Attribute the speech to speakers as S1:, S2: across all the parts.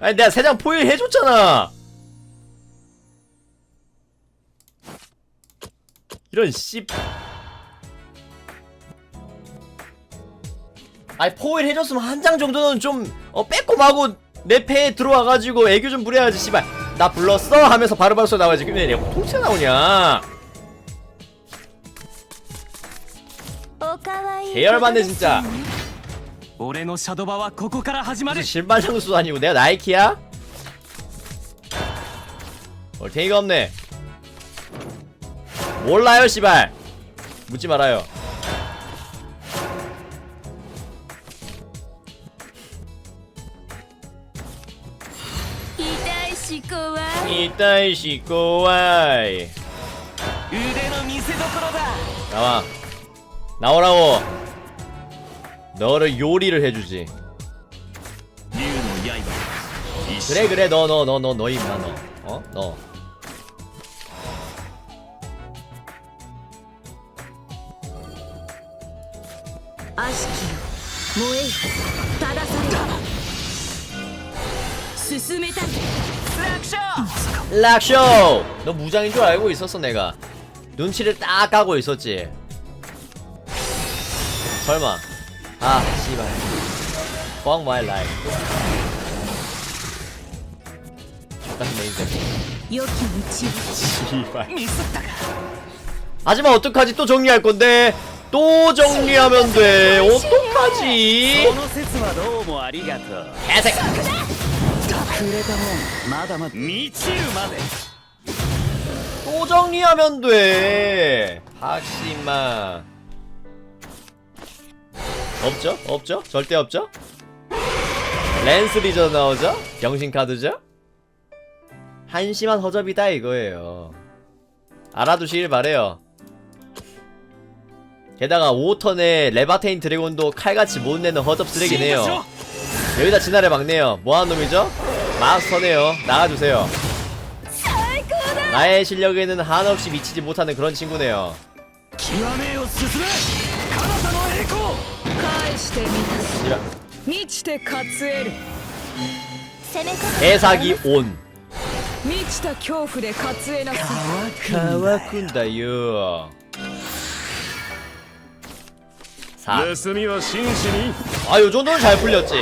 S1: 아니 내가 세 장 포일 해줬잖아. 이런 씨. 아니 포일 해줬으면 한 장 정도는 좀 어, 빼꼼하고 내 패에 들어와가지고 애교 좀 부려야지 씨발. 나 불렀어? 하면서 바로바로 써 나와야지. 근데 내가 통째 나오냐? 계열받네 진짜
S2: 俺のシャドバはここから始まる
S1: 무슨 신발 장수도 아니고 내가 나이키야? 얼탱이가 없네 몰라요 씨발 묻지 말아요 이따이 시꼬와이
S2: 腕の見せ所だ
S1: 나와 나오라고 너를 요리를 해주지. 그래 그래 너 너 너 너 너 임마 너. 어? 너.
S3: 아시키요. 너
S1: 락쇼! 너 무장인 줄 알고 있었어 내가. 눈치를 딱 까고 있었지. 설마. 아 씨발. Fuck my life.
S3: 죽겠네
S1: 씨발. 하지만 어떡하지? 또 정리할 건데. 또 정리하면 돼. 어떡하지? 개색. 또 정리하면 돼. 박씨마. 없죠? 없죠? 절대 없죠? 랜스 리저 나오죠? 병신 카드죠? 한심한 허접이다 이거예요 알아두시길 바래요 게다가 5턴에 레바테인 드래곤도 칼같이 못 내는 허접 쓰레기네요 여기다 진화를 막네요 뭐하는 놈이죠? 마스터네요 나가주세요 나의 실력에는 한없이 미치지 못하는 그런 친구네요 애사기 온. 가와쿤다요.
S2: 사.
S1: 아, 요 정도는 잘 풀렸지.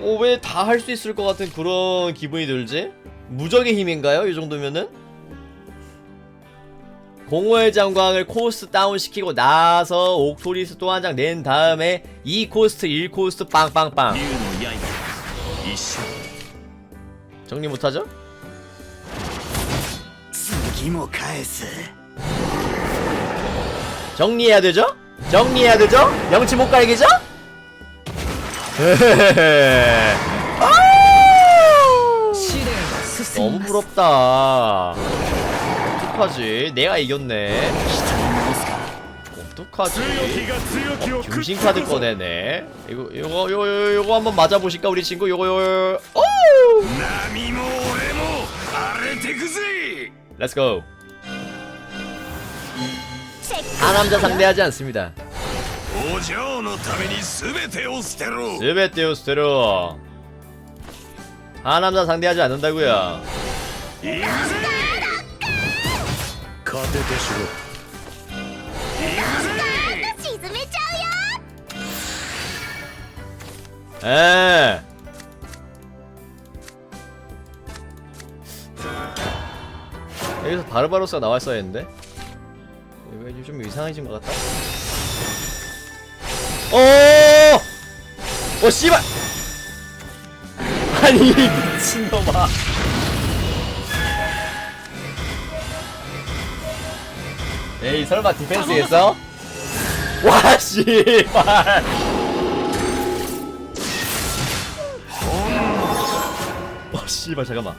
S1: 어, 오, 왜 다 할 수 있을 것 같은 그런 기분이 들지? 무적의 힘인가요? 이 정도면은? 공허의 장광을 코스 다운시키고 나서 옥토리스 또 한 장 낸 다음에 2코스트 1코스트 빵빵빵 정리 못하죠? 정리해야 되죠? 정리해야 되죠? 영치 못 갈기죠? 너무 부럽다 어떡하지? 내가 이겼네. 어떡하지?
S2: 어,
S1: 병신 카드 꺼내네. 이거 이거 이거 이거 한번 맞아 보실까 우리 친구? 이거 이거. 오! Let's go. 아 남자 상대하지 않습니다. 스베테오 스테로 아 남자 상대하지 않는다고요. 네.
S2: 行くぜ勝ててしろ行くぜ
S4: 沈めちゃうよ
S1: 에. 여기서 바르바로스가 나왔어야 했는데 이거 좀 이상해진 것 같다. 오! 어 씨발! 아니 미친놈아. 에이 설마 디펜스겠어? 와 씨발! 어 씨발 잠깐만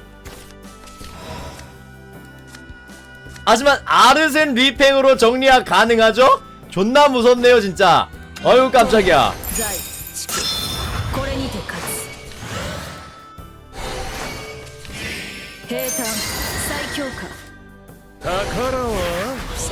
S1: 하지만 아르센 리팽으로 정리가 가능하죠? 존나 무섭네요 진짜 어휴 깜짝이야
S3: 財地区これにて勝つ平坦最強化
S2: 宝は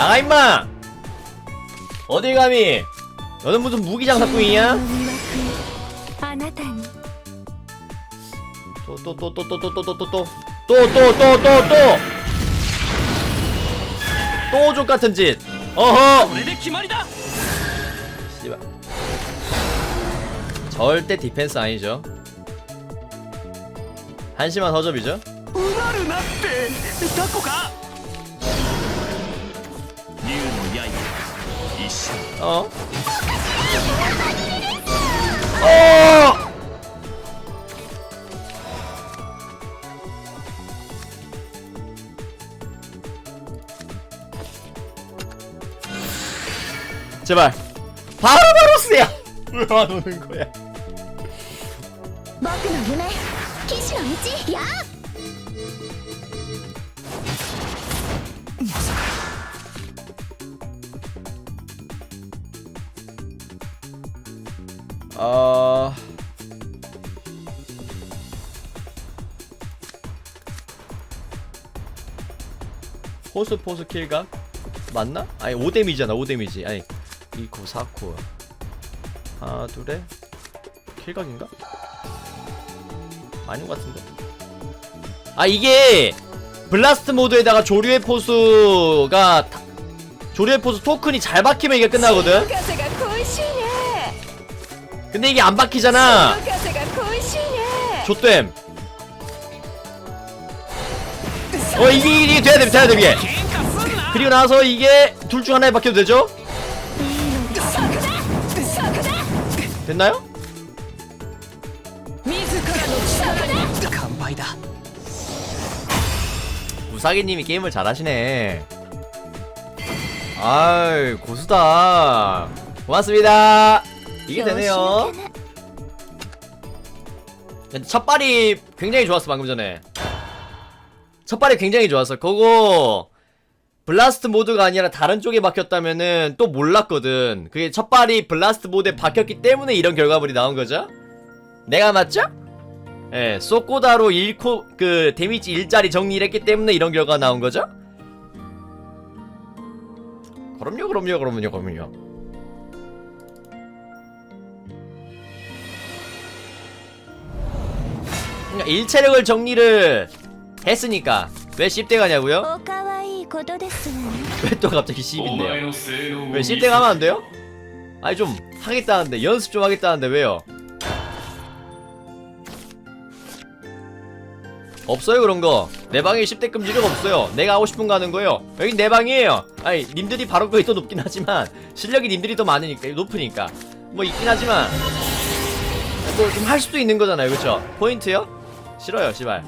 S1: 나가 임마! 어디 감히! 너는 무슨 무기장사꾼이냐? 또또 또 또 또 또 또 또 또 또 또 또 또 또또 족 같은 짓! 어허! 씨발 절대 디펜스 아니죠 한심한 허접이죠? 어? 어! 제발 바로바로스야 왜 안 오는 거야
S3: 僕の夢騎士の道や
S1: 어... 포수, 포스 킬각? 맞나? 아니 5데미잖아 5데미지. 아니 이코 4코. 하나 둘에 킬각인가? 아닌 것 같은데? 아 이게 블라스트 모드에다가 조류의 포수가 조류의 포수 토큰이 잘 박히면 이게 끝나거든? 근데 이게 안 박히잖아. 좆됨. 어 이게 이게 돼야 돼 돼야 돼 이게 그리고 나서 이게 둘 중 하나에 박혀도 되죠? 됐나요? 우사기님이 게임을 잘하시네. 아이 고수다. 고맙습니다. 이게 되네요. 첫 발이 굉장히 좋았어 방금 전에. 첫 발이 굉장히 좋았어. 그거 블라스트 모드가 아니라 다른 쪽에 박혔다면은 또 몰랐거든. 그게 첫 발이 블라스트 모드에 박혔기 때문에 이런 결과물이 나온 거죠? 내가 맞죠? 예, 소코다로 1코 그 데미지 1짜리 정리를 했기 때문에 이런 결과가 나온 거죠? 그럼요 그럼요 그럼요 그럼요 그럼요 1체력을 정리를 했으니까 왜 10대 가냐고요?
S3: 어,
S1: 왜또 갑자기 10인데요? 왜 10대 가면 안 돼요? 아니 좀 하겠다는데 연습 좀 하겠다는데 왜요? 없어요 그런 거. 내 방에 10대 금지력 없어요. 내가 하고 싶은 거 하는 거예요. 여긴 내 방이에요. 아니 님들이 바로 거기 더 높긴 하지만 실력이 님들이 더 많으니까 높으니까 뭐 있긴 하지만 뭐 좀 할 수도 있는 거잖아요, 그렇죠? 포인트요? 싫어요, 씨발.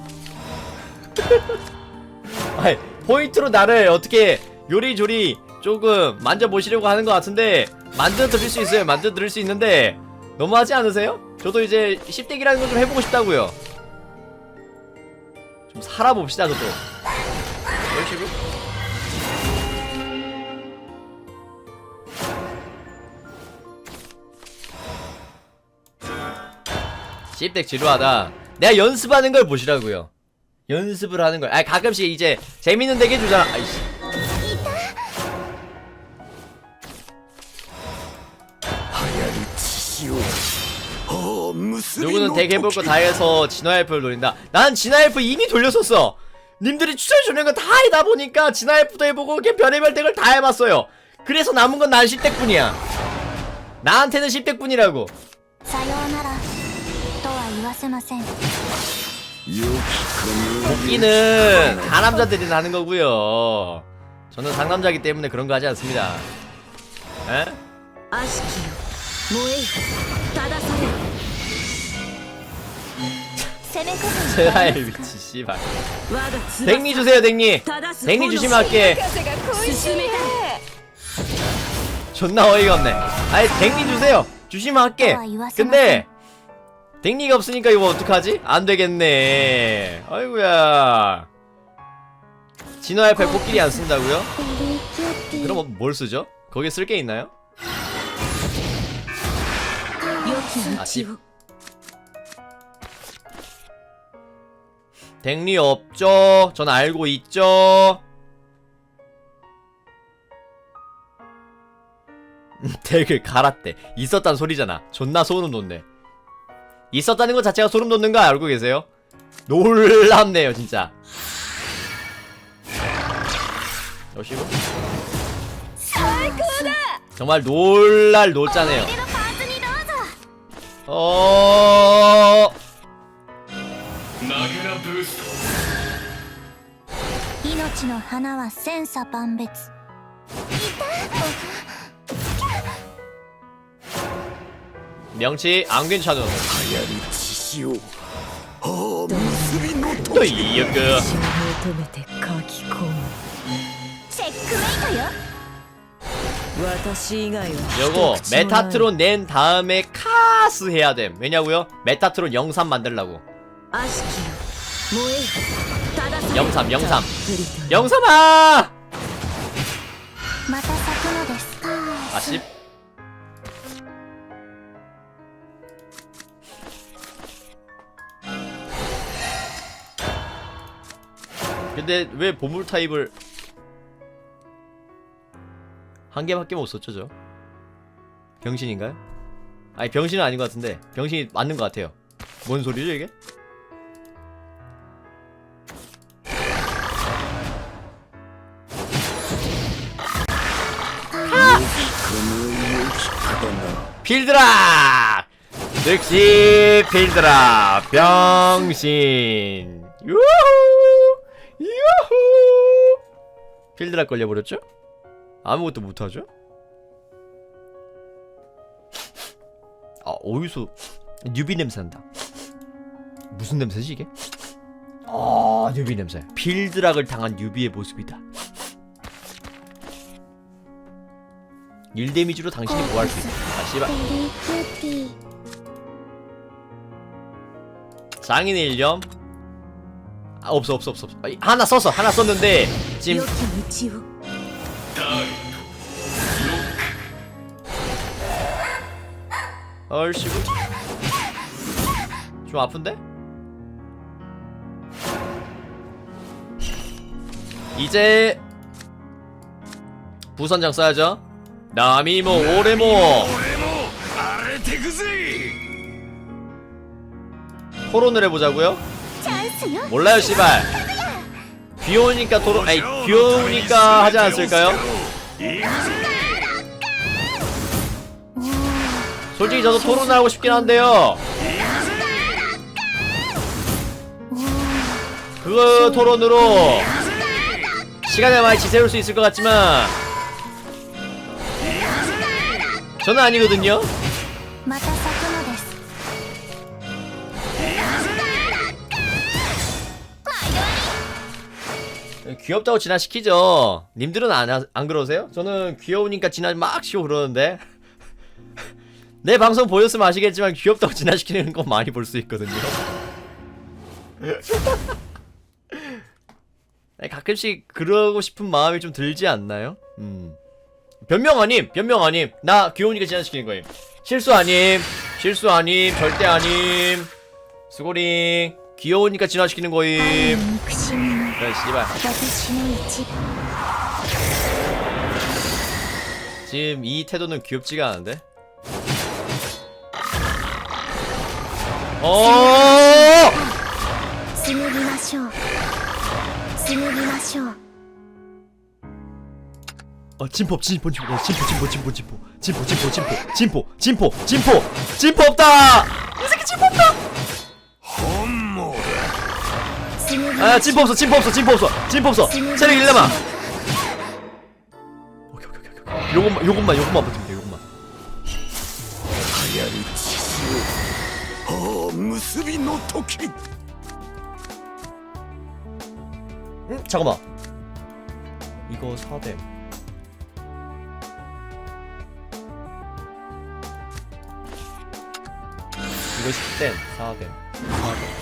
S1: 아니 포인트로 나를 어떻게 요리조리 조금 만져보시려고 하는 것 같은데 만들어 드릴 수 있어요. 만들어 드릴 수 있는데 너무하지 않으세요? 저도 이제 10대기라는 걸 좀 해보고 싶다고요. 좀 살아봅시다 저도. 열심히 10대 지루하다 내가 연습하는 걸 보시라고요 연습을 하는 걸. 아 가끔씩 이제 재밌는 되게 주잖아. 아이씨. 누구는 덱 해볼 거 다 해서 진화엘프를 노린다. 난 진화엘프 이미 돌렸었어. 님들이 추천해주는 거 다 해다 보니까 진화엘프도 해보고 이렇게 별의별 덱을 다 해봤어요. 그래서 남은 건 난 10대뿐이야. 나한테는 10대뿐이라고. 복귀는 다 남자들이 나는 거고요. 저는 상남자기 때문에 그런 거 하지 않습니다. 에?
S3: 아시키요. 모이. 따다서요.
S1: 제라의 위치 씨발. 댕니 주세요
S3: 댕니.
S1: 댕니 주시면 할게. 존나 어이가 없네. 아니 댕니 주세요. 주시면 할게. 근데 댕리가 없으니까 이거 어떡하지? 안 되겠네. 아이구야. 진화의팔 코끼리 안 쓴다고요? 그럼 뭐, 뭘 쓰죠? 거기에 쓸 게 있나요?
S3: 아, 씨.
S1: 댕리 없죠? 전 알고 있죠? 음, 댁을 갈았대. 있었단 소리잖아. 존나 소름 돋네. 있었다는 것 자체가 소름 돋는 거 알고 계세요? 놀랍네요 진짜. 여시고 뭐? 정말 놀랄 놀짜네요. 어... 명치 안 괜찮은.
S2: やり血潮ああ結びの
S1: 또
S2: 時
S1: 이역.
S3: 求めて書き込むチェックメイトよ私以外は
S1: 요거
S3: 一口もない
S1: 메타트론 낸 다음에 카스 해야 됨. 왜냐고요? 메타트론 영삼 만들라고.
S3: 悪しきよ燃えよ正され
S1: 영삼 영삼
S3: たっぷりと
S1: 영삼아!
S3: また咲くのですか
S1: 아쉽. 근데 왜 보물 타입을 한 개밖에 못 썼죠 저? 병신인가요? 아니 병신은 아닌 것 같은데 병신이 맞는 것 같아요 뭔 소리죠 이게? 필드라! 즉시 필드라 병신 유후 유후! 필드락 걸려버렸죠? 아무것도 못하죠? 아 어디서 뉴비 냄새 난다 무슨 냄새지 이게? 아 뉴비 냄새 필드락을 당한 뉴비의 모습이다 일 데미지로 당신이 뭐 할 수 있다 아 씨발 장인의 일념 아, 없어 없어 없어 없어 아, 하나 썼어 하나 썼는데
S3: 良
S1: 지금
S3: き道を
S1: 얼씨구 좀 아픈데? 이제 부선장 써야죠 나미모 오레모
S2: 俺も荒れてくぜ
S1: 토론을 해보자고요? 몰라요 씨발. 귀여우니까 도로 아이 귀여우니까 하지 않았을까요? 솔직히 저도 토론하고 싶긴 한데요. 그 토론으로 시간을 많이 지새울 수 있을 것 같지만 저는 아니거든요. 귀엽다고 진화시키죠 님들은 안, 하- 안 그러세요? 저는 귀여우니까 진화 막 시고 그러는데 내 방송 보였으면 아시겠지만 귀엽다고 진화시키는 거 많이 볼 수 있거든요 가끔씩 그러고 싶은 마음이 좀 들지 않나요? 음. 변명 아님, 변명 아님. 나 귀여우니까 진화시키는 거임. 실수 아님, 실수 아님, 절대 아님. 수고링, 귀여우니까 진화시키는 거임. 그래 씨발 지금 이 태도는 귀엽지가 않은데? 어! 어, 진포, 진포, 진포, 진포, 진포, 진포, 진포, 진포, 진포, 진포, 진포, 진포, 진포, 진포 없다! 이 새끼 진포 없다! 아 찐포 없어 찐포 없어 찐포 없어 찐포 없어 체력 1레마. 오케이 오케이 오케이 오케이. 요것만 요것만 요것만 버티면 돼 요것만. 응? 잠깐만. 이거 4뎀 이거 10뎀 4뎀 4뎀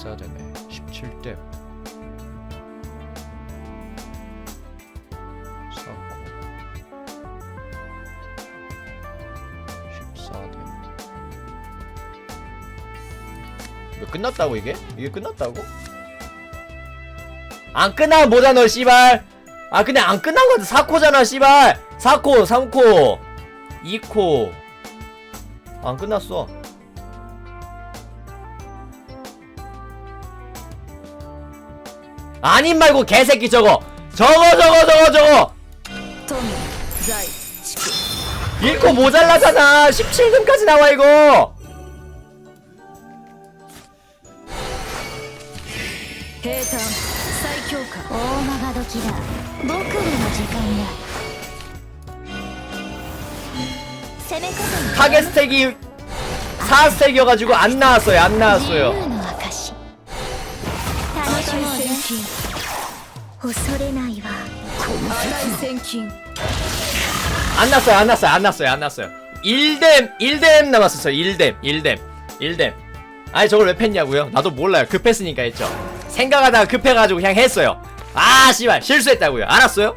S1: 14댐 14댐에 17댐 사고 14댐 이거 끝났다고 이게? 이게 끝났다고? 안 끝나면 뭐다 너 씨발? 아 근데 안 끝난 거사 4코잖아 씨발. 4코 3코 2코. 안 끝났어 아님 말고 개새끼 저거 저거 저거 저거 저거
S3: 富財畜
S1: 1코 모자라잖아 17등까지 나와 이거
S3: 平坦最強化
S5: 大曲が時だ僕らの時間だ攻め込む
S1: 타겟 스택이 4스택이어가지고 안 나왔어요 안
S5: 自
S1: 나왔어요
S5: 由の証楽 しもうぜ恐れないわ
S3: 値千金
S1: 안 났어요, 안 났어요, 안 났어요, 안 났어요. 1뎀, 1뎀 남았었어요. 1뎀, 1뎀, 1뎀. 아니, 저걸 왜 팼냐고요? 나도 몰라요. 급했으니까 했죠. 생각하다가 급해가지고 그냥 했어요. 아, 씨발, 실수했다고요. 알았어요?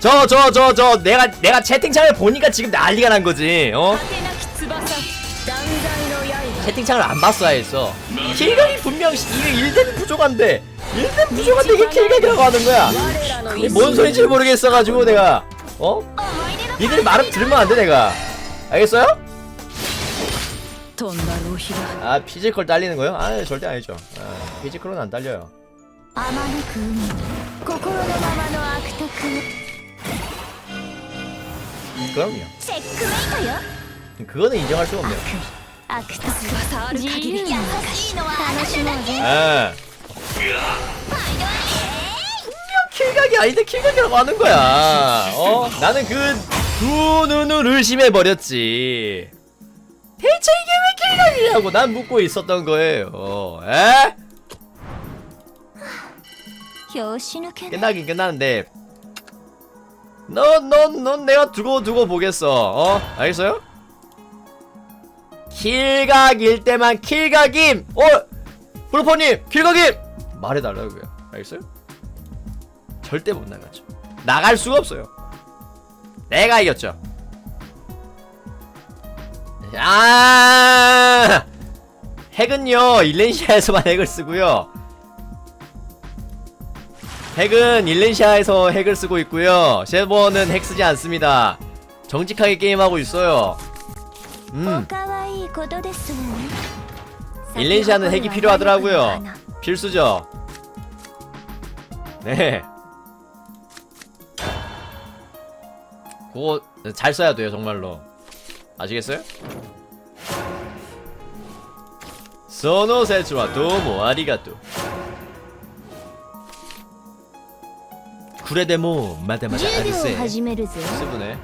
S1: 저, 저, 저, 저, 내가, 내가 채팅창을 보니까 지금 난리가 난 거지, 어?
S3: 果てなき翼断罪の刃
S1: 채팅창을 안 봤어야 했어. 킬각이 분명 1대 부족한데 1대 부족한데 이게 킬각이라고 하는 거야. 뭔 소리인지 모르겠어가지고 내가 어? 니들 말은 들으면 안 돼 내가. 알겠어요? 아 피지컬 딸리는 거요? 아 절대 아니죠. 아, 피지컬은 안 딸려요. 그럼요. 그거는 인정할 수 없네요.
S5: 悪徳
S3: 翼ある
S5: 自
S3: 限り
S5: 由の証楽しもうぜ
S1: 아 킬각이 아닌데 킬각이라고 하는 거야 어? 나는 그 두 눈을 의심해버렸지 대체 이게 왜 킬각이냐고 난 묻고 있었던 거예요 에?
S5: 拍子抜けね
S1: 끝나긴 끝나는데 넌넌 넌 내가 두고 두고 보겠어 어 알겠어요? 킬각일 때만 킬각임. 어? 브로퍼님 킬각임! 말해달라고요. 알겠어요? 절대 못 나가죠. 나갈 수가 없어요. 내가 이겼죠. 아! 핵은요 일렌시아에서만 핵을 쓰고요. 핵은 일렌시아에서 핵을 쓰고 있고요. 쉐버는 핵 쓰지 않습니다. 정직하게 게임하고 있어요. 음. 일린시아는 핵이 필요하더라고요. 필수죠. 네. 그거 잘 써야 돼요, 정말로. 아시겠어요? 소노 세츠와 도모 아리가또. 그레데모
S5: 마다마다
S1: 아리세.
S4: 수분해.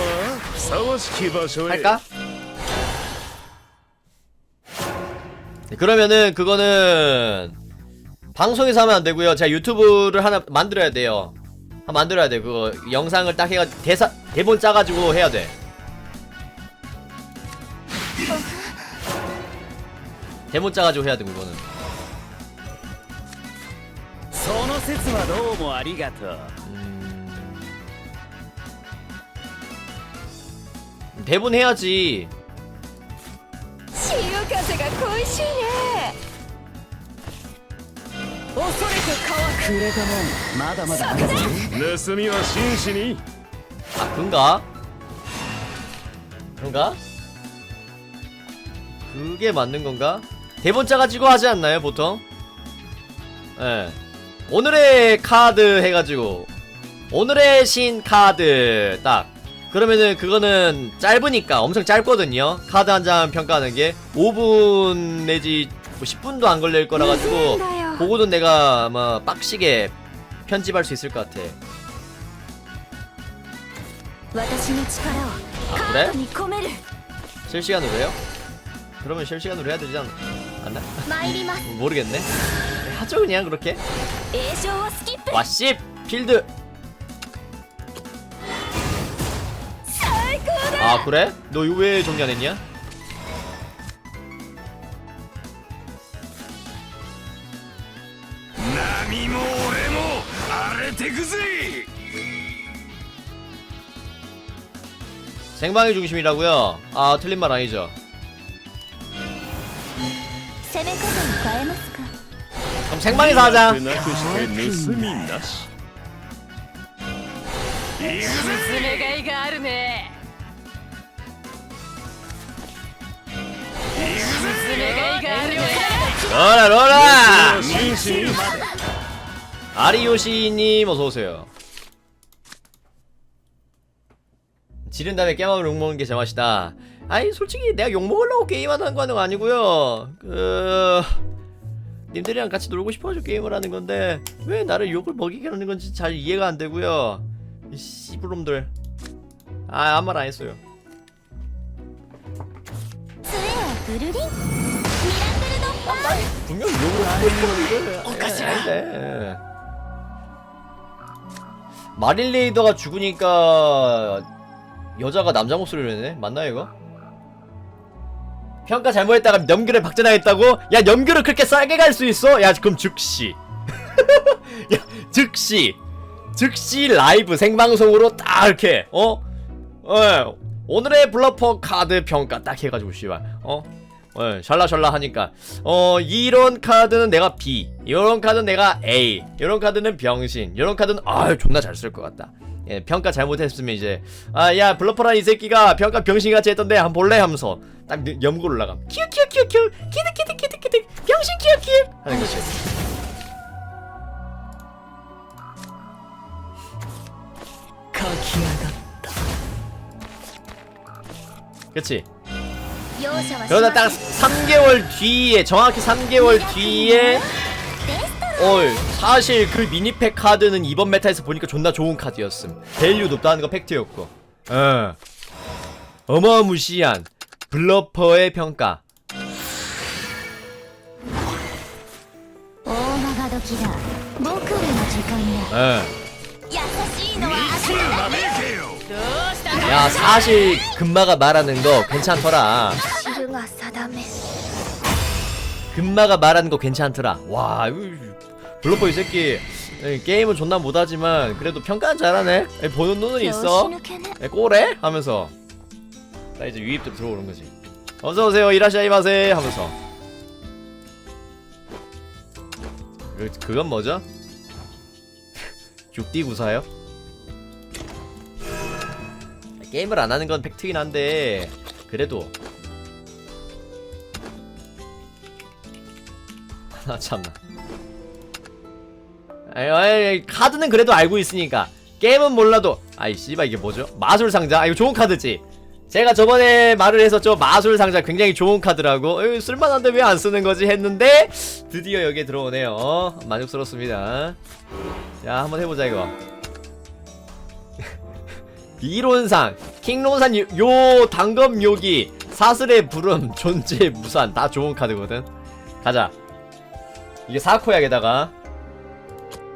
S1: 할까? 네, 그러면은 그거는 방송에서 하면 안 되고요. 제가 유튜브를 하나 만들어야 돼요. 한 만들어야 돼. 그거 영상을 딱 해가 대사 대본 짜가지고 해야 돼. 대본 짜가지고 해야 돼 그거는.
S4: その説はどうもありがとう
S1: 대본 해야지.
S3: 潮風が恋しいね恐れて乾く
S4: くれたもんまだまだあるぞ
S2: 盗みは真摯に
S1: 아 그런가? 그런가? 그게 맞는 건가? 대본 짜가지고 하지 않나요 보통? 예. 오늘의 카드 해가지고 오늘의 신 카드 딱 그러면은 그거는 짧으니까 엄청 짧거든요. 카드 한 장 평가하는 게 5분 내지 뭐 10분도 안 걸릴 거라 가지고 보고도 내가 아마 빡시게 편집할 수 있을 것 같아. 아 그래? 실시간으로 해요? 그러면 실시간으로 해야 되지 않, 않나? 모르겠네. 하죠 그냥 그렇게? 와씹 필드! 아 그래? 너 이거 왜 정리 안 했냐?
S2: 나波も俺も荒れてくぜ
S1: 생방의 중심이라고요? 아 틀린 말 아니죠
S5: 攻め方を変えますか
S1: 그럼 생방에서 하자
S2: なくして盗みなし行くぜ
S3: 詰めがいがあるね
S1: 로라 로라! 아리요시님 어서오세요. 지른 다음에 깨먹을 욕먹는 게 제맛이다. 아니 솔직히 내가 욕먹으려고 게임하는 거는 아니고요. 그... 님들이랑 같이 놀고 싶어가지고 게임을 하는 건데 왜 나를 욕을 먹이게 하는 건지 잘 이해가 안 되고요. 이 씨부름들. 아 아무 말 안 했어요 분명히 욕을 하고 있는 건데 아닌데 마릴레이더가 죽으니까 여자가 남자 목소리를 내네? 맞나요 이거? 평가 잘못했다가 염교를 박제당했다고? 야 염교를 그렇게 싸게 갈 수 있어? 야 그럼 즉시 야 즉시 즉시 라이브 생방송으로 딱 이렇게 어? 어 오늘의 블러퍼 카드 평가 딱 해가지고 씨발 어? 어, 샬라샬라 하니까 어 이런 카드는 내가 B 이런 카드는 내가 A 이런 카드는 병신 이런 카드는 아 존나 잘 쓸 것 같다 예, 평가 잘못했으면 이제 아 야 블러퍼라 이 새끼가 평가 병신같이 했던데 한번 볼래 하면서 딱 염고 올라감 키우키우키우키우 키득키득키득키득 병신 키우키우 하는 거지
S5: 거기야가 그치
S1: 그러다 딱 3개월 뒤에 정확히 3개월 뒤에 올 사실 그 미니팩 카드는 이번 메타에서 보니까 존나 좋은 카드였음. 밸류 높다는 거 팩트였고. 어. 어마무시한 블러퍼의 평가. 어. 야 사실 금마가 말하는 거 괜찮더라. 금마가 말하는 거 괜찮더라. 와 블로퍼 이 새끼. 게임은 존나 못하지만 그래도 평가는 잘하네. 보는 눈은 있어? 꼬래? 하면서. 나 이제 유입도 들어오는 거지. 어서오세요. 일하시아 이마세. 하면서. 그, 그건 뭐죠? 6D 구사요? 게임을 안 하는 건 팩트긴 한데 그래도 아 참나. 아이, 카드는 그래도 알고 있으니까. 게임은 몰라도 아이 씨발 이게 뭐죠? 마술 상자? 아 이거 좋은 카드지. 제가 저번에 말을 했었죠 마술 상자 굉장히 좋은 카드라고 에이, 쓸만한데 왜 안 쓰는 거지? 했는데 드디어 여기에 들어오네요. 어, 만족스럽습니다. 자 한번 해보자 이거. 이론상 킹론산 요, 요 당검 요기 사슬의 부름 존재 무산. 다 좋은 카드거든. 가자 이게 4코야 게다가.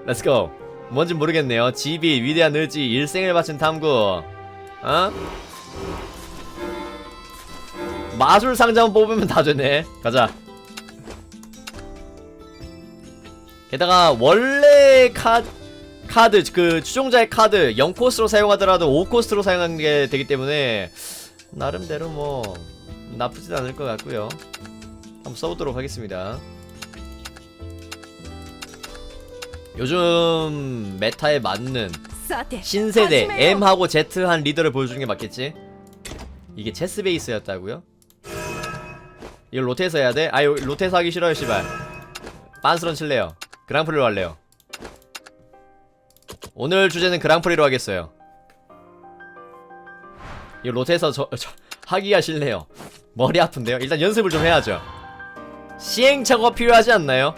S1: 렛츠고 뭔진 모르겠네요. 집이 위대한 의지 일생을 바친 탐구. 어? 마술 상자만 뽑으면 다 되네. 가자. 게다가 원래 카, 카드 그 추종자의 카드 0코스로 사용하더라도 5코스로 사용하는 게 되기 때문에 나름대로 뭐 나쁘진 않을 것 같고요. 한번 써보도록 하겠습니다 요즘 메타에 맞는 신세대 M하고 Z한 리더를 보여주는 게 맞겠지? 이게 체스 베이스였다고요? 이걸 로테에서 해야 돼? 아유 로테에서 하기 싫어요, 씨발. 빤스런 칠래요. 그랑프리로 할래요. 오늘 주제는 그랑프리로 하겠어요. 이 로테에서 저, 저, 하기가 싫네요. 머리 아픈데요? 일단 연습을 좀 해야죠. 시행착오 필요하지 않나요?